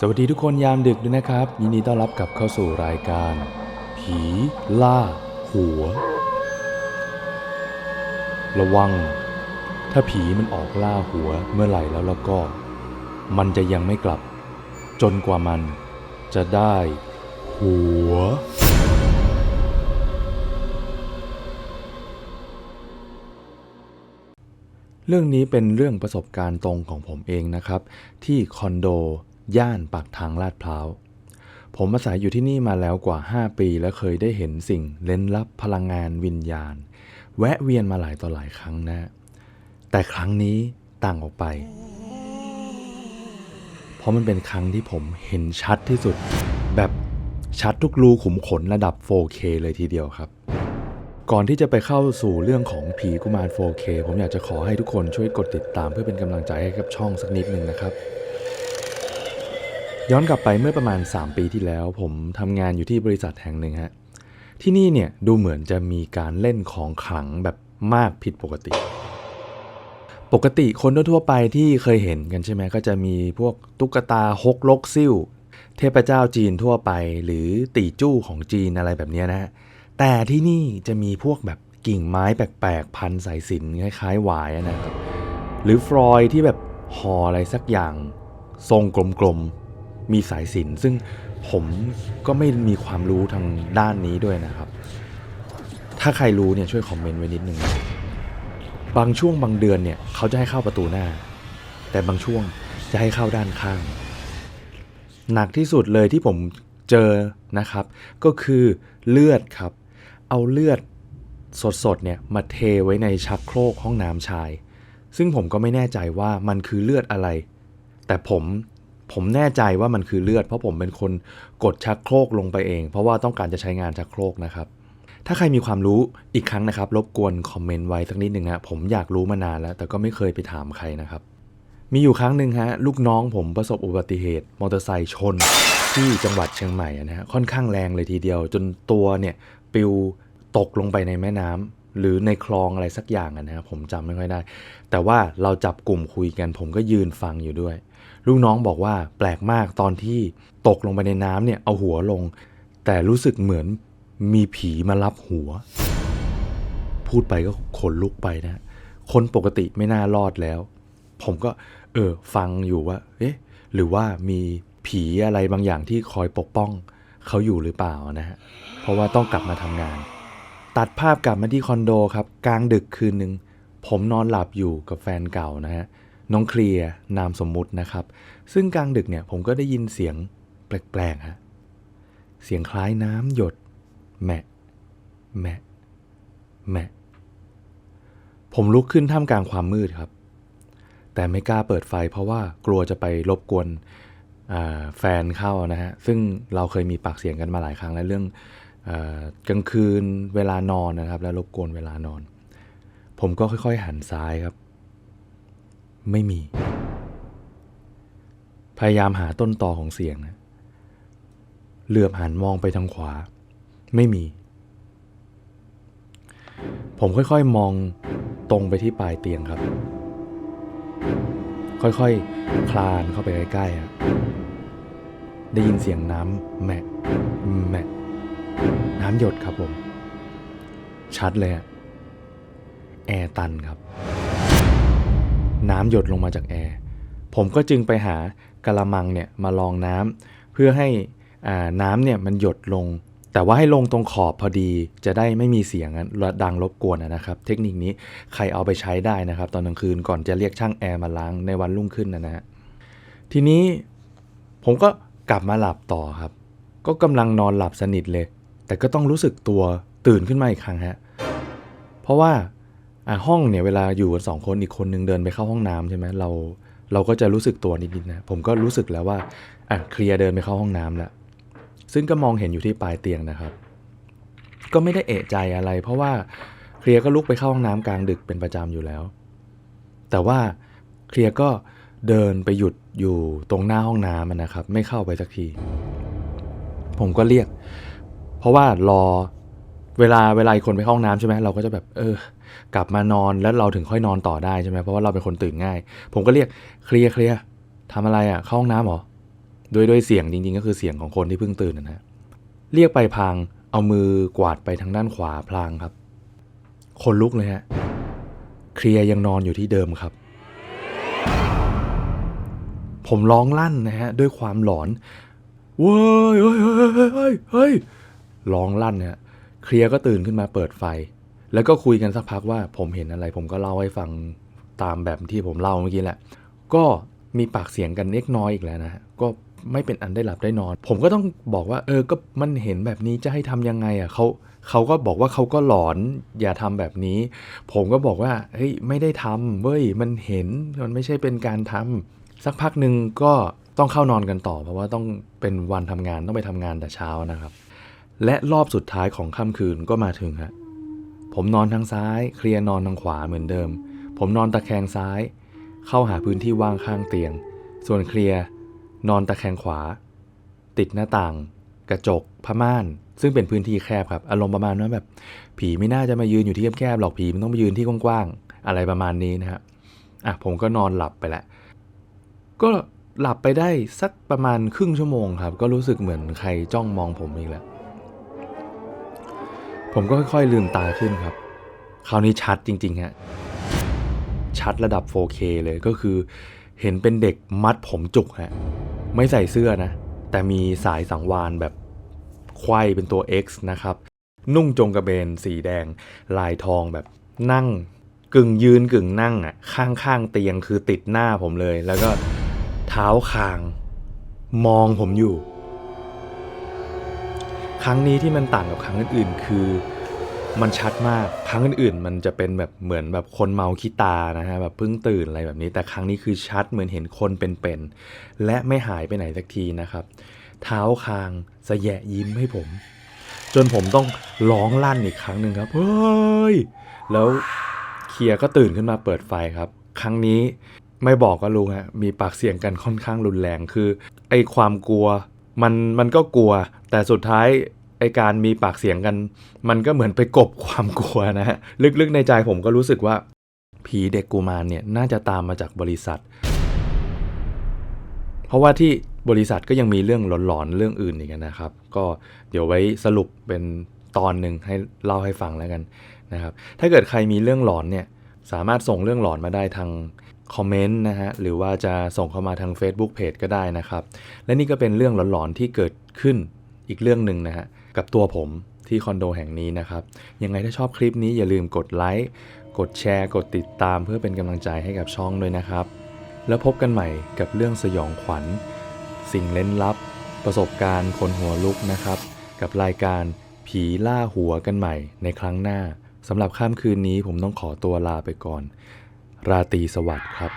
สวัสดีทุกคนยามดึกด้วยนะครับ ยินดีต้อนรับกลับเข้าสู่รายการ ผีล่า หัว ระวัง ถ้าผีมันออกล่าหัวเมื่อไหร่แล้วแล้วก็ มันจะยังไม่กลับ จนกว่ามันจะได้ หัว เรื่องนี้เป็นเรื่องประสบการณ์ตรงของผมเองนะครับ ที่คอนโด ย่านปากทางลาดพร้าว ผมอาศัยอยู่ที่นี่มาแล้วกว่า 5 ปีและเคยได้เห็นสิ่งเล้นลับพลังงานวิญญาณ แวะเวียนมาหลายต่อหลายครั้งนะ แต่ครั้งนี้ต่างออกไป เพราะมันเป็นครั้งที่ผมเห็นชัดที่สุด แบบชัดทุกรูขุมขนระดับ 4K เลยทีเดียวครับก่อนที่จะไปเข้าสู่เรื่องของผีกุมาร 4K ผมอยากจะขอให้ทุกคนช่วยกดติดตามเพื่อเป็นกำลังใจให้กับช่องสักนิดหนึ่งนะครับ ย้อนกลับไปเมื่อประมาณ 3 ปีที่แล้ว ผมทำงานอยู่ที่บริษัทแห่งหนึ่งฮะที่นี่เนี่ยดูเหมือนจะมีการเล่นของขลังแบบมากผิดปกติ ปกติคนทั่วไปที่เคยเห็นกันใช่ไหมก็จะมีพวกตุ๊กตาฮกลกซิ่วเทพเจ้าจีนทั่วไป หรือตีจู้ของจีนอะไรแบบนี้นะฮะแต่ที่นี่จะมีพวกแบบกิ่งไม้แปลกๆ พันสายสินคล้ายๆหวายนะครับหรือฟรอยที่แบบห่ออะไรสักอย่างทรงกลมๆ มีสายสินซึ่งผมก็ไม่มีความรู้ทางด้านนี้ด้วยนะครับ ถ้าใครรู้เนี่ยช่วยคอมเมนต์ไว้นิดนึงนะบางช่วงบางเดือนเนี่ยเขาจะให้เข้าประตูหน้า แต่บางช่วงจะให้เข้าด้านข้าง หนักที่สุดเลยที่ผมเจอนะครับ ก็คือเลือดครับ เอาเลือดสดๆเนี่ยมาเทไว้ในชักโครกห้องน้ำชาย ซึ่งผมก็ไม่แน่ใจว่ามันคือเลือดอะไร แต่ผม ผมแน่ใจว่ามันคือเลือด เพราะผมเป็นคนกดชักโครกลงไปเอง เพราะว่าต้องการจะใช้งานชักโครกนะครับ ถ้าใครมีความรู้อีกครั้งนะครับ รบกวนคอมเมนต์ไว้สักนิดหนึ่งฮะผมอยากรู้มานานแล้ว แต่ก็ไม่เคยไปถามใครนะครับ มีอยู่ครั้งหนึ่งฮะลูกน้องผมประสบอุบัติเหตุมอเตอร์ไซค์ชน ที่จังหวัดเชียงใหม่นะฮะค่อนข้างแรงเลยทีเดียว จนตัวเนี่ยปลิวตกลงไปในแม่น้ำ หรือในคลองอะไรสักอย่างนะครับผมจำไม่ค่อยได้ แต่ว่าเราจับกลุ่มคุยกัน ผมก็ยืนฟังอยู่ด้วย ลูกน้องบอกว่าแปลกมากตอนที่ตกลงไปในน้ำเนี่ยเอาหัวลง แต่รู้สึกเหมือนมีผีมารับหัว พูดไปก็ขนลุกไปนะ คนปกติไม่น่ารอดแล้ว ผมก็เออฟังอยู่ว่า เอ๊ะหรือว่ามีผีอะไรบางอย่างที่คอยปกป้อง เขาอยู่หรือเปล่านะฮะเพราะว่าต้องกลับมาทำงาน ตัดภาพกลับมาที่คอนโดครับ กลางดึกคืนหนึ่งผมนอนหลับอยู่กับแฟนเก่านะฮะน้องเคลียร์นามสมมุตินะครับ ซึ่งกลางดึกเนี่ยผมก็ได้ยินเสียงแปลกๆฮะเสียงคล้ายน้ำหยดแมะแมะแมะผมลุกขึ้นท่ามกลางความมืดครับ แต่ไม่กล้าเปิดไฟเพราะว่ากลัวจะไปรบกวนแฟนเข้านะฮะซึ่งเราเคยมีปากเสียงกันมาหลายครั้งแล้วเรื่อง กลางคืนเวลานอนนะครับ แล้วรบกวนเวลานอน ผมก็ค่อยๆ หันซ้ายครับ ไม่มี พยายามหาต้นตอของเสียงนะเหลือบหันมองไปทางขวา ไม่มี ผมค่อยๆมองตรงไปที่ปลายเตียงครับ ค่อยๆ คลานเข้าไปใกล้ๆอะได้ยินเสียงน้ำแมะแมะ น้ำหยดครับผม ชัดเลยอะแอร์ตันครับ น้ำหยดลงมาจากแอร์ ผมก็จึงไปหากระมังเนี่ยมาลองน้ำเพื่อให้น้ำเนี่ยมันหยดลง แต่ว่าให้ลงตรงขอบพอดีจะได้ไม่มีเสียงดังรบกวนนะครับ เทคนิคนี้ใครเอาไปใช้ได้นะครับ ตอนกลางคืนก่อนจะเรียกช่างแอร์มาล้างในวันรุ่งขึ้นนะนะฮะทีนี้ผมก็กลับมาหลับต่อครับ ก็กำลังนอนหลับสนิทเลย แต่ก็ต้องรู้สึกตัวตื่นขึ้นมาอีกครั้งฮะ เพราะว่าอะห้องเนี่ยเวลาอยู่กันสองคนอีกคนนึงเดินไปเข้าห้องน้ำใช่ไหมเราเราก็จะรู้สึกตัวนิดๆนะ ผมก็รู้สึกแล้วว่าอะเคลียร์เดินไปเข้าห้องน้ำแล้ว ซึ่งก็มองเห็นอยู่ที่ปลายเตียงนะครับ ก็ไม่ได้เอะใจอะไร เพราะว่าเคลียร์ก็ลุกไปเข้าห้องน้ำกลางดึกเป็นประจำอยู่แล้ว แต่ว่าเคลียร์ก็เดินไปหยุดอยู่ตรงหน้าห้องน้ำนะครับ ไม่เข้าไปสักที ผมก็เรียก เพราะว่ารอเวลาเวลาอีกคนไปห้องน้ำใช่ไหมเราก็จะแบบเออกลับมานอนแล้วเราถึงค่อยนอนต่อได้ใช่ไหมเพราะว่าเราเป็นคนตื่นง่าย ผมก็เรียกเคลียร์เคลียร์ทำอะไรอะ่ะเข้าห้องน้ำเหรอด้วยด้วยเสียงจริง ๆ ก็คือเสียงของคนที่เพิ่งตื่นนะฮะเรียกไปพางเอามือกวาดไปทางด้านขวาพลางครับคนลุกเลยฮะเคลียร์ยังนอนอยู่ที่เดิมครับ ผมร้องลั่นนะฮะด้วยความหลอนเว้ยเฮ้ยเฮ้ยเฮ้ยเฮ้ย ร้องลั่นเนี่ยเคลียร์ก็ตื่นขึ้นมาเปิดไฟ แล้วก็คุยกันสักพักว่าผมเห็นอะไร ผมก็เล่าให้ฟังตามแบบที่ผมเล่าเมื่อกี้แหละ ก็มีปากเสียงกันเล็กน้อยอีกแล้วนะ ก็ไม่เป็นอันได้หลับได้นอน ผมก็ต้องบอกว่า เออ ก็มันเห็นแบบนี้จะให้ทำยังไงอะเขาเขาก็บอกว่าเขาก็หลอนอย่าทำแบบนี้ ผมก็บอกว่าเฮ้ยไม่ได้ทำเว้ยมันเห็นมันไม่ใช่เป็นการทำสักพักหนึ่งก็ต้องเข้านอนกันต่อ เพราะว่าต้องเป็นวันทำงานต้องไปทำงานแต่เช้านะครับ และรอบสุดท้ายของค่ำคืนก็มาถึงฮะผมนอนทางซ้าย เคลียร์นอนทางขวาเหมือนเดิม ผมนอนตะแคงซ้าย เข้าหาพื้นที่ว่างข้างเตียง ส่วนเคลียร์นอนตะแคงขวา ติดหน้าต่าง กระจกผ้าม่าน ซึ่งเป็นพื้นที่แคบครับ อารมณ์ประมาณว่าแบบ ผีไม่น่าจะมายืนอยู่ที่แคบๆหรอกผีมันต้องไปยืนที่กว้างๆอะไรประมาณนี้นะฮะอะผมก็นอนหลับไปแล้วก็หลับไปได้สักประมาณครึ่งชั่วโมงครับ ก็รู้สึกเหมือนใครจ้องมองผมอีกแล้ว ผมก็ค่อยๆลืมตาขึ้นครับ คราวนี้ชัดจริงๆฮะ ชัดระดับ 4K เลยก็คือ เห็นเป็นเด็กมัดผมจุกฮะ ไม่ใส่เสื้อนะ แต่มีสายสังวานแบบไขว้เป็นตัว X นะครับ นุ่งจงกระเบนสีแดง ลายทองแบบนั่ง กึ่งยืนกึ่งนั่งอะ ข้างๆเตียงคือติดหน้าผมเลย แล้วก็เท้าคาง มองผมอยู่ ครั้งนี้ที่มันต่างกับครั้งอื่นๆ คือมันชัดมาก ครั้งอื่นๆ มันจะเป็นแบบเหมือนแบบคนเมาขี้ตานะฮะแบบเพิ่งตื่นอะไรแบบนี้ แต่ครั้งนี้คือชัดเหมือนเห็นคนเป็นๆ และไม่หายไปไหนสักทีนะครับ เท้าคางสะแยะยิ้มให้ผม จนผมต้องร้องลั่นอีกครั้งหนึ่งครับ เฮ้ย แล้วเคียร์ก็ตื่นขึ้นมาเปิดไฟครับ ครั้งนี้ไม่บอกก็รู้ฮะ มีปากเสียงกันค่อนข้างรุนแรง คือไอความกลัว มันมันก็กลัว แต่สุดท้ายไอการมีปากเสียงกัน มันก็เหมือนไปกบความกลัวนะฮะลึกๆในใจผมก็รู้สึกว่า ผีเด็กกุมารเนี่ยน่าจะตามมาจากบริษัท เพราะว่าที่บริษัทก็ยังมีเรื่องหลอนๆเรื่องอื่นอีกนะครับ ก็เดี๋ยวไว้สรุปเป็นตอนหนึ่งให้เล่าให้ฟังแล้วกันนะครับ ถ้าเกิดใครมีเรื่องหลอนเนี่ยสามารถส่งเรื่องหลอนมาได้ทาง คอมเมนต์นะฮะหรือว่าจะส่งเข้ามาทาง Facebook Page ก็ได้นะครับ และนี่ก็เป็นเรื่องหลอนๆที่เกิดขึ้นอีกเรื่องหนึ่งนะฮะกับตัวผมที่คอนโดแห่งนี้นะครับ ยังไงถ้าชอบคลิปนี้อย่าลืมกดไลค์กดแชร์ กดติดตามเพื่อเป็นกำลังใจให้กับช่องด้วยนะครับ แล้วพบกันใหม่กับเรื่องสยองขวัญ สิ่งเล้นลับ ประสบการณ์คนหัวลุกนะครับ กับรายการผีล่าหัวกันใหม่ในครั้งหน้าสำหรับค่ำคืนนี้ผมต้องขอตัวลาไปก่อน ราตรีสวัสดิ์ครับ